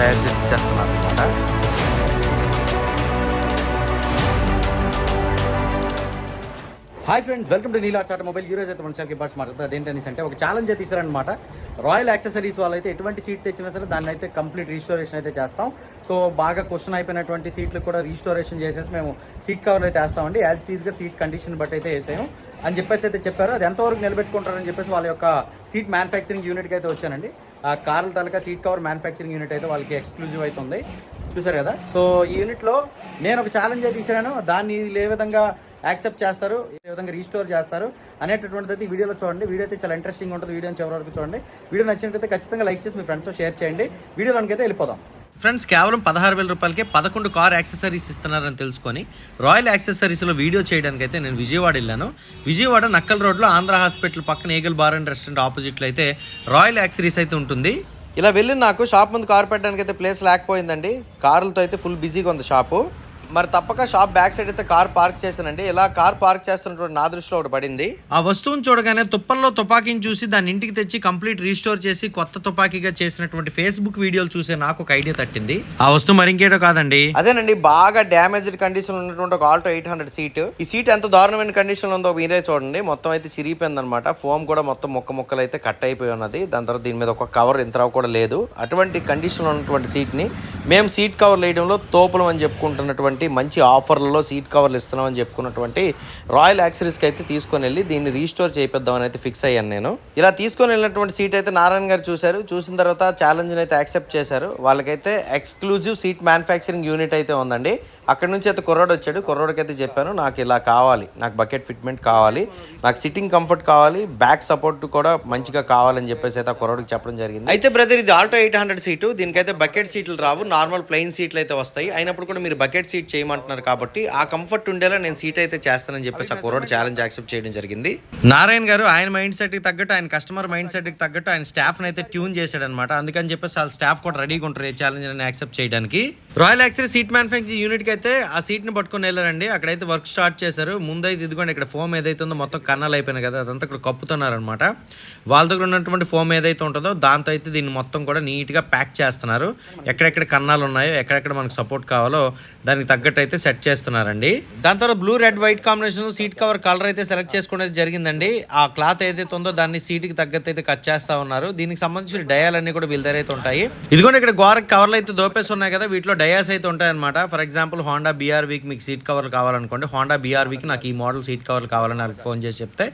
తయారు చేసి చేస్తున్నారు అనమాట హాయ్ ఫ్రెండ్స్ వెల్కమ్ టు నీలాట్స్ ఆటోమొబైల్ మొబైల్ రోజు అయితే మన బట్స్ మాట్లాడుతుంది అదేంటనేసి అంటే ఒక ఛాలెంజ్ అయితే ఇస్తారనమాట రాయల్ యాక్సెసరీస్ వాళ్ళు అయితే ఎటువంటి సీట్ తెచ్చినా సరే దాన్ని అయితే కంప్లీట్ రీస్టోరేషన్ అయితే చేస్తాం. సో బాగా క్వశ్చన్ అయిపోయినటువంటి సీట్లు కూడా రీస్టోరేషన్ చేసేసి మేము సీట్ కవర్లు అయితే వేస్తామండి. యాజ్ టీజ్గా సీట్ కండిషన్ బట్టి అయితే వేసాము అని చెప్పేసి అయితే చెప్పారు. అది ఎంతవరకు నిలబెట్టుకుంటారని చెప్పేసి వాళ్ళ యొక్క సీట్ మ్యానుఫ్యాక్చరింగ్ యూనిట్కి అయితే వచ్చానండి. కార్ల తాలూకా సీట్ కవర్ మ్యానుఫ్యాక్చరింగ్ యూనిట్ అయితే వాళ్ళకి ఎక్స్క్లూజివ్ అవుతుంది చూసారు కదా? సో ఈ యూనిట్లో నేను ఒక ఛాలెంజ్ అయితే దాన్ని ఏ విధంగా యాక్సెప్ట్ చేస్తారు ఏ విధంగా రీస్టోర్ చేస్తారు అనేటటువంటిది అయితే ఈ వీడియోలో చూడండి. వీడియో అయితే చాలా ఇంట్రెస్టింగ్ ఉంటుంది. వీడియో చివరి వరకు చూడండి. వీడియో నచ్చినట్లయితే ఖచ్చితంగా లైక్ చేసి మీ ఫ్రెండ్స్తో షేర్ చేయండి. వీడియోలోనికైతే అయితే వెళ్ళిపోదాం. ఫ్రెండ్స్ కేవలం పదహారు వేల రూపాయలకే పదకొండు కార్ యాక్సెసరీస్ ఇస్తున్నారని తెలుసుకొని రాయల్ యాక్సెసరీస్లో వీడియో చేయడానికి అయితే నేను విజయవాడ వెళ్ళాను. విజయవాడ నక్కల్ రోడ్లో ఆంధ్ర హాస్పిటల్ పక్కన ఏగల్ బార్ అండ్ రెస్టారెంట్ ఆపోజిట్లో అయితే రాయల్ యాక్సరీస్ అయితే ఉంటుంది. ఇలా వెళ్ళి నాకు షాప్ ముందు కార్ పెట్టడానికి అయితే ప్లేస్ లేకపోయిందండి. కార్లతో అయితే ఫుల్ బిజీగా ఉంది షాపు. మరి తప్పక షాప్ బ్యాక్ సైడ్ అయితే కార్ పార్క్ చేశానండి. ఇలా కార్ పార్క్ చేస్తున్నటువంటి నా దృష్టిలో ఒకటి పడింది. ఆ వస్తువుని చూడగానే తుప్పల్లో తుపాకీని చూసి దాన్ని ఇంటికి తెచ్చి కంప్లీట్ రీస్టోర్ చేసి కొత్త తుపాకీగా చేసినటువంటి ఫేస్బుక్ వీడియోలు చూసే నాకు ఒక ఐడియా తట్టింది. ఆ వస్తువు మరింకేటో కాదండి. అదేనండి బాగా డ్యామేజ్డ్ కండిషన్ ఉన్నటువంటి ఒక ఆల్టో ఎయిట్ హండ్రెడ్ సీట్ ఈ సీట్ ఎంత దారుణమైన కండిషన్ ఉందో మీరే చూడండి. మొత్తం అయితే చిరిగిపోయింది అనమాట ఫోమ్ కూడా మొత్తం ముక్క ముక్కలు అయితే కట్ అయిపోయి ఉన్నది. దాని తర్వాత దీని మీద ఒక కవర్ ఇంత కూడా లేదు. అటువంటి కండిషన్ ఉన్నటువంటి సీట్ని మేము సీట్ కవర్ వేయడంలో తోపులం అని చెప్పుకుంటున్నటువంటి మంచి ఆఫర్లలో సీట్ కవర్లు ఇస్తున్నామని చెప్పుకున్నటువంటి రాయల్ యాక్సరీస్కి అయితే తీసుకొని వెళ్ళి దీన్ని రీస్టోర్ చేయిద్దామని అయితే ఫిక్స్ అయ్యాను నేను. ఇలా తీసుకొని వెళ్ళినటువంటి సీట్ అయితే నారాయణ గారు చూశారు. చూసిన తర్వాత ఛాలెంజ్ని అయితే యాక్సెప్ట్ చేశారు. వాళ్ళకైతే ఎక్స్క్లూజివ్ సీట్ మ్యానుఫ్యాక్చరింగ్ యూనిట్ అయితే ఉందండి. అక్కడ నుంచి అయితే కుర్రాడు వచ్చాడు. కుర్రాడికి అయితే చెప్పాను నాకు ఇలా కావాలి. నాకు బకెట్ ఫిట్మెంట్ కావాలి. నాకు సిట్టింగ్ కంఫర్ట్ కావాలి. బ్యాక్ సపోర్ట్ కూడా మంచిగా కావాలని చెప్పేసి అయితే ఆ కుర్రాడికి చెప్పడం జరిగింది. అయితే బ్రదర్ ఇది ఆల్టో ఎయిట్ హండ్రెడ్ సీటు. దీనికైతే బకెట్ సీట్లు రావు. నార్మల్ ప్లెయిన్ సీట్లు అయితే వస్తాయి. అయినప్పుడు కూడా మీరు బకెట్ సీట్ చేయమంటున్నారు కాబట్టి ఆ కంఫర్ట్ ఉండేలా నేను సీట్ అయితే చేస్తానని చెప్పేసి ఆ కుర్రోడు ఛాలెంజ్ యాక్సెప్ట్ చేయడం జరిగింది. నారాయణ గారు ఆయన మైండ్ సెట్కి తగ్గట్టు ఆయన కస్టమర్ మైండ్ సెట్కి తగ్గట్టు ఆయన స్టాఫ్ అయితే ట్యూన్ చేశాడు అనమాట అందుకని చెప్పేసి వాళ్ళ స్టాఫ్ కూడా రెడీగా ఉంటారు ఏ ఛాలెంజ్ అని యాక్సెప్ట్ చేయడానికి. రాయల్ యాక్సరీ సీట్ మ్యానుఫ్యాక్చరింగ్ యూనిట్కి అయితే ఆ సీట్ని పట్టుకొని వెళ్ళారండి. అక్కడైతే వర్క్ స్టార్ట్ చేశారు. ముందైతే ఇదిగోండి ఇక్కడ ఫోమ్ ఏదైతే ఉందో మొత్తం కన్నాలు అయిపోయినాయి కదా అదంతా ఇక్కడ కప్పుతున్నారు అనమాట వాళ్ళ దగ్గర ఉన్నటువంటి ఫోమ్ ఏదైతే ఉంటుందో దాంతో అయితే దీన్ని మొత్తం కూడా నీట్గా ప్యాక్ చేస్తున్నారు. ఎక్కడెక్కడ కన్నాలు ఉన్నాయో ఎక్కడెక్కడ మనకు సపోర్ట్ కావాలో దానికి తగ్గట్టు అయితే సెట్ చేస్తున్నారండి. దాని తర్వాత blue red white combination seat cover colour అయితే సెలెక్ట్ చేసుకోవడం జరిగిందండి. ఆ క్లాత్ ఏదైతే ఉందో దాన్ని సీట్కి తగ్గట్టు అయితే కట్ చేస్తా ఉన్నారు. దీనికి సంబంధించిన డయాలన్నీ కూడా వీళ్ళ దగ్గర అయితే ఉంటాయి. ఇదిగోండి ఇక్కడ గోరకి కవర్లు అయితే దోపేసి ఉన్నాయి కదా వీటిలో డయాస్ అయితే ఉంటాయి అనమాట ఫర్ ఎగ్జాంపుల్ హోండా బీఆర్వీకి మీకు సీట్ కవర్లు కావాలనుకోండి. హోండా బీఆర్వీకి నాకు ఈ మోడల్ సీట్ కవర్లు కావాలని వాళ్ళకి ఫోన్ చేసి చెప్తే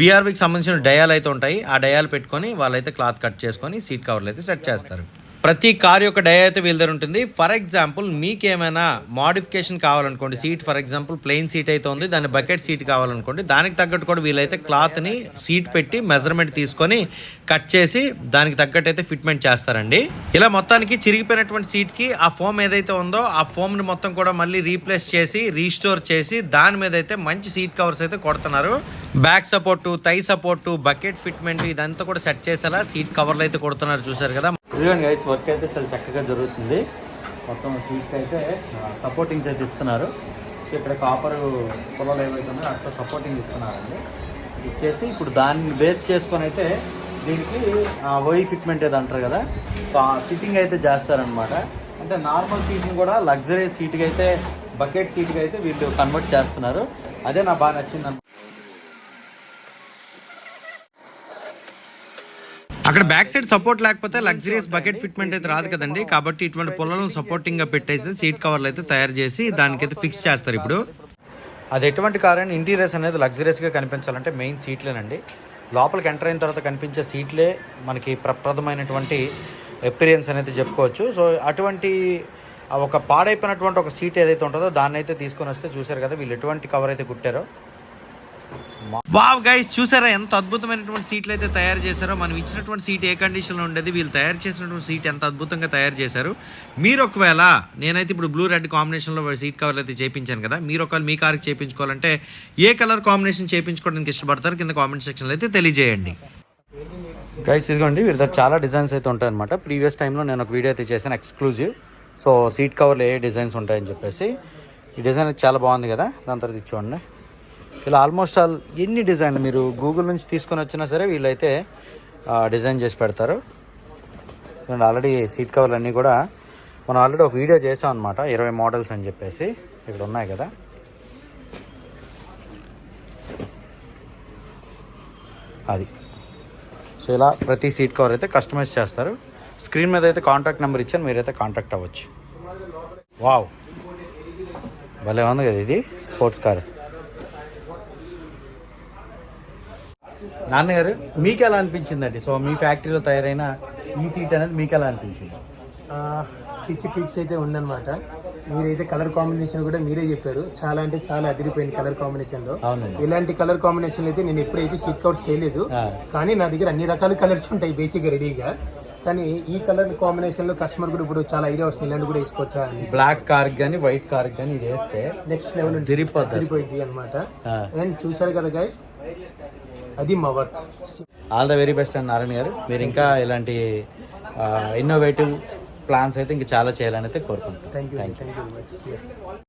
బీఆర్వీకి సంబంధించిన డయాలు అయితే ఉంటాయి. ఆ డయాలు పెట్టుకొని వాళ్ళైతే క్లాత్ కట్ చేసుకొని సీట్ కవర్లు అయితే సెట్ చేస్తారు. ప్రతి కార్ యొక్క డై అయితే వీళ్ళ దగ్గర ఉంటుంది. ఫర్ ఎగ్జాంపుల్ మీకు ఏమైనా modification కావాలనుకోండి seat for example plain seat అయితే ఉంది దాని బకెట్ సీట్ కావాలనుకోండి దానికి తగ్గట్టు కూడా వీళ్ళైతే క్లాత్ని సీట్ పెట్టి మెజర్మెంట్ తీసుకొని కట్ చేసి దానికి తగ్గట్టు అయితే ఫిట్మెంట్ చేస్తారండి. ఇలా మొత్తానికి చిరిగిపోయినటువంటి సీట్కి ఆ ఫోమ్ ఏదైతే ఉందో ఆ ఫోమ్ని మొత్తం కూడా మళ్ళీ రీప్లేస్ చేసి రీస్టోర్ చేసి దాని మీద అయితే మంచి సీట్ కవర్స్ అయితే కొడుతున్నారు. Back support thigh support bucket fitment ఇదంతా కూడా సెట్ చేసేలా సీట్ కవర్లు అయితే కొడుతున్నారు చూసారు కదా. ఇదిగోండి గైస్ వర్క్ అయితే చాలా చక్కగా జరుగుతుంది. మొత్తం సీట్కి అయితే సపోర్టింగ్స్ అయితే ఇస్తున్నారు. సో ఇక్కడ కాపర్ పొలాలు ఏవైతే ఉన్నాయో సపోర్టింగ్ ఇస్తున్నారండి. ఇచ్చేసి ఇప్పుడు దాన్ని బేస్ చేసుకొని అయితే దీనికి ఓయి ఫిట్మెంట్ ఏదో అంటారు కదా సిట్టింగ్ అయితే చేస్తారనమాట అంటే నార్మల్ సీట్ని కూడా లగ్జరీ సీట్కి అయితే బకెట్ సీట్కి అయితే వీళ్ళు కన్వర్ట్ చేస్తున్నారు. అదే నాకు బాగా నచ్చింది అక్కడ బ్యాక్ సైడ్ సపోర్ట్ లేకపోతే లగ్జరియస్ బకెట్ ఫిట్మెంట్ అయితే రాదు కదండి. కాబట్టి ఇటువంటి పొలాలను సపోర్టింగ్గా పెట్టేసి సీట్ కవర్లు అయితే తయారు చేసి దానికైతే ఫిక్స్ చేస్తారు ఇప్పుడు. అది ఎటువంటి కార్ అని ఇంటీరియర్స్ అనేది లగ్జరియస్గా కనిపించాలంటే మెయిన్ సీట్లేనండి లోపలికి ఎంటర్ అయిన తర్వాత కనిపించే సీట్లే మనకి ప్రప్రదమైనటువంటి ఎక్స్పీరియన్స్ అనేది చెప్పుకోవచ్చు. సో అటువంటి ఆ ఒక పాడైపోయినటువంటి ఒక సీట్ ఏదైతే ఉంటుందో దాన్ని అయితే తీసుకొని వస్తే చూసారు కదా వీళ్ళు ఎటువంటి కవర్ అయితే కుట్టారో. వావ్ గైస్ చూసారా ఎంత అద్భుతమైనటువంటి సీట్లు అయితే తయారు చేశారో? మనం ఇచ్చినటువంటి సీట్ ఏ కండిషన్లో ఉండేది? వీళ్ళు తయారు చేసినటువంటి సీట్ ఎంత అద్భుతంగా తయారు చేశారు? మీరు ఒకవేళ నేనైతే ఇప్పుడు బ్లూ రెడ్ కాంబినేషన్లో సీట్ కవర్లు అయితే చేయించాను కదా మీరు ఒకవేళ మీ కార్కి చేయించుకోవాలంటే ఏ కలర్ కాంబినేషన్ చేయించుకోవడానికి ఇష్టపడతారు కింద కామెంట్ సెక్షన్లో అయితే తెలియజేయండి. గైస్ ఇదిగోండి వీరి దగ్గర చాలా డిజైన్స్ అయితే ఉంటాయి అనమాట ప్రీవియస్ టైంలో నేను ఒక వీడియో అయితే చేశాను ఎక్స్క్లూజివ్ సో సీట్ కవర్లు ఏ డిజైన్స్ ఉంటాయని చెప్పేసి. ఈ డిజైన్ అయితే చాలా బాగుంది కదా దాని తర్వాత ఇది చూడండి. ఇలా ఆల్మోస్ట్ ఆల్ ఎన్ని డిజైన్లు మీరు గూగుల్ నుంచి తీసుకొని వచ్చినా సరే వీళ్ళైతే డిజైన్ చేసి పెడతారు. అండ్ ఆల్రెడీ సీట్ కవర్లు అన్నీ కూడా మనం ఆల్రెడీ ఒక వీడియో చేసాం అనమాట ఇరవై మోడల్స్ అని చెప్పేసి. ఇక్కడ ఉన్నాయి కదా. అది. సో ఇలా ప్రతి సీట్ కవర్ అయితే కస్టమైజ్ చేస్తారు. స్క్రీన్ మీద అయితే కాంటాక్ట్ నెంబర్ ఇచ్చాను మీరైతే కాంటాక్ట్ అవ్వచ్చు. వావ్ భలే ఉంది కదా ఇది స్పోర్ట్స్ కార్ నాన్నగారు మీకు ఎలా అనిపించిందండి? సో మీ ఫ్యాక్టరీలో తయారైన ఈ సీట్ అనేది మీకు ఎలా అనిపించింది పిచ్చి పిచ్చి అయితే ఉందన్నమాట. మీరైతే కలర్ కాంబినేషన్ కూడా మీరే చెప్పారు. చాలా అంటే చాలా అదిరిపోయింది కలర్ కాంబినేషన్లో ఇలాంటి కలర్ కాంబినేషన్ అయితే నేను ఎప్పుడైతే సిట్ కౌట్ చేయలేదు. కానీ నా దగ్గర అన్ని రకాల కలర్స్ ఉంటాయి బేసిక్ రెడీగా. కానీ ఈ కలర్ కాంబినేషన్లో కస్టమర్ కూడా ఇప్పుడు చాలా ఐడియా వస్తుంది. ఇలాంటి కూడా వేసుకోవచ్చా బ్లాక్ కార్ కానీ వైట్ కార్ కానీ ఇది వేస్తే నెక్స్ట్ లెవెల్ తిరిగిపోద్ది. అదిరిపోయింది అనమాట. అండ్ చూసారు కదా గైస్ అది మా work all the very best and Narayana గారు. మీరు ఇంకా ఇలాంటి ఇన్నోవేటివ్ ప్లాన్స్ అయితే ఇంకా చాలా చేయాలని అయితే కోరుకుంటున్నాను థ్యాంక్ యూ థ్యాంక్ యూ